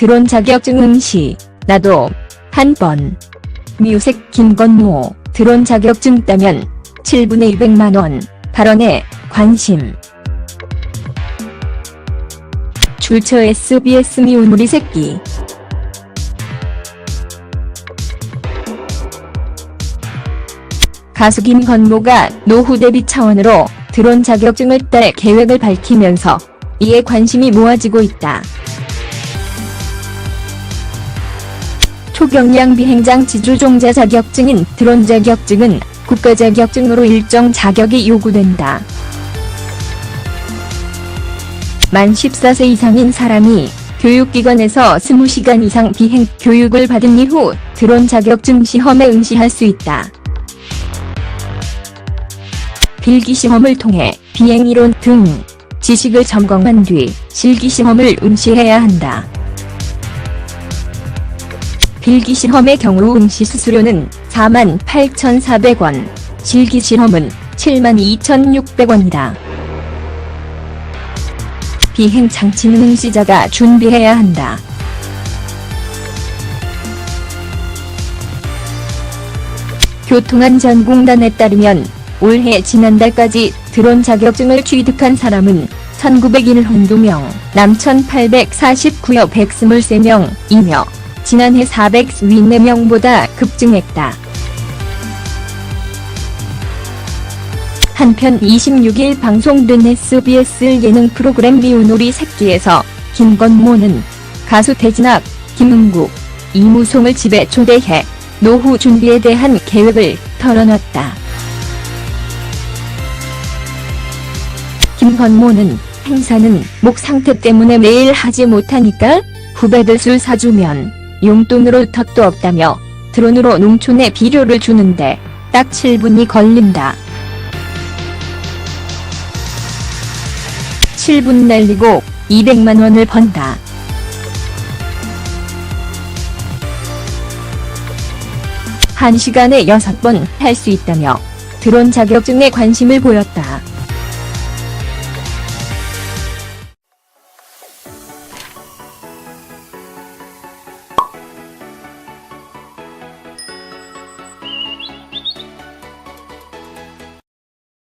드론 자격증 응시, 나도, 한 번. 뮤색 김건모, 드론 자격증 따면 7분의 200만원, 발언에 관심. 출처 SBS 미우무리 새끼. 가수 김건모가 노후 대비 차원으로 드론 자격증을 딸 계획을 밝히면서 이에 관심이 모아지고 있다. 초경량 비행장 지주종자 자격증인 드론 자격증은 국가 자격증으로 일정 자격이 요구된다. 만 14세 이상인 사람이 교육기관에서 20시간 이상 비행 교육을 받은 이후 드론 자격증 시험에 응시할 수 있다. 필기 시험을 통해 비행이론 등 지식을 점검한 뒤 실기 시험을 응시해야 한다. 필기시험의 경우 응시 수수료는 48,400원, 실기시험은 72,600원이다. 비행 장치는 응시자가 준비해야 한다. 교통안전공단에 따르면 올해 지난달까지 드론 자격증을 취득한 사람은 1901 혼두명, 남천 849여 123명이며 지난해 404명보다 급증했다. 한편 26일 방송된 SBS 예능 프로그램 미우놀이 새끼에서 김건모는 가수 태진학, 김은국, 이무송을 집에 초대해 노후 준비에 대한 계획을 털어놨다. 김건모는 행사는 목 상태 때문에 매일 하지 못하니까 후배들 술 사주면 용돈으로 턱도 없다며 드론으로 농촌에 비료를 주는데 딱 7분이 걸린다. 7분 날리고 200만 원을 번다. 한시간에 6번 할 수 있다며 드론 자격증에 관심을 보였다.